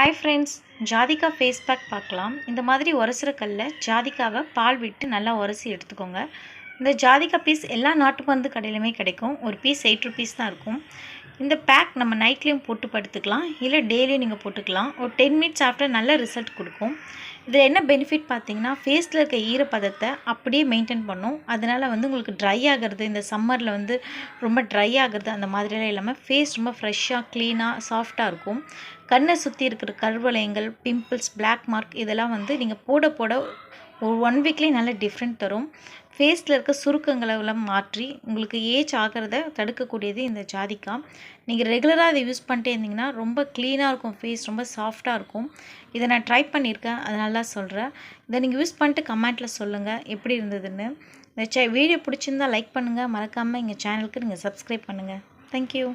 Hi friends ஜாதிகா face pack பார்க்கலாம். இந்த மாதிரி உரசுற கல்ல ஜாதிக்காவை பால் விட்டு நல்லா உரசி எடுத்துக்கோங்க. இந்த ஜாதிகா பீஸ் எல்லா நாட்டு மருந்து கடையிலுமே கிடைக்கும். ஒரு பீஸ் எயிட் ருபீஸ் தான் இருக்கும். இந்த பேக் நம்ம நைட்லேயும் போட்டு படுத்துக்கலாம். இல்லை டெய்லியும் நீங்கள் போட்டுக்கலாம். ஒரு டென் மினிட்ஸ் ஆஃப்டர் நல்ல ரிசல்ட் கொடுக்கும். இதில் என்ன பெனிஃபிட் பார்த்தீங்கன்னா ஃபேஸில் இருக்க ஈரப்பதத்தை அப்படியே மெயின்டைன் பண்ணும். அதனால் வந்து உங்களுக்கு ட்ரை ஆகிறது இந்த சம்மரில் வந்து ரொம்ப ட்ரை ஆகிறது அந்த மாதிரியெல்லாம் இல்லாமல் ஃபேஸ் ரொம்ப ஃப்ரெஷ்ஷாக க்ளீனாக சாஃப்டாக இருக்கும். கண்ணை சுற்றி இருக்கிற கருவளையங்கள் பிம்பிள்ஸ் பிளாக் மார்க் இதெல்லாம் வந்து நீங்கள் போட போட ஒரு ஒன் வீக்லேயே நல்ல டிஃப்ரெண்ட் தரும். ஃபேஸில் இருக்க சுருக்கங்களை மாற்றி உங்களுக்கு ஏஜ் ஆகிறத தடுக்கக்கூடியது இந்த ஜாதிக்கா. நீங்கள் ரெகுலராக இதை யூஸ் பண்ணிட்டே இருந்தீங்கன்னா ரொம்ப க்ளீனாக இருக்கும் ஃபேஸ் ரொம்ப சாஃப்டாக இருக்கும். இதை நான் ட்ரை பண்ணியிருக்கேன் அதை நல்லா சொல்கிறேன் இதை நீங்கள் யூஸ் பண்ணிட்டு கமெண்ட்டில் சொல்லுங்கள் எப்படி இருந்ததுன்னு. இந்த வீடியோ பிடிச்சிருந்தா லைக் பண்ணுங்கள் மறக்காமல் எங்கள் சேனலுக்கு நீங்கள் சப்ஸ்கிரைப் பண்ணுங்கள் தேங்க்யூ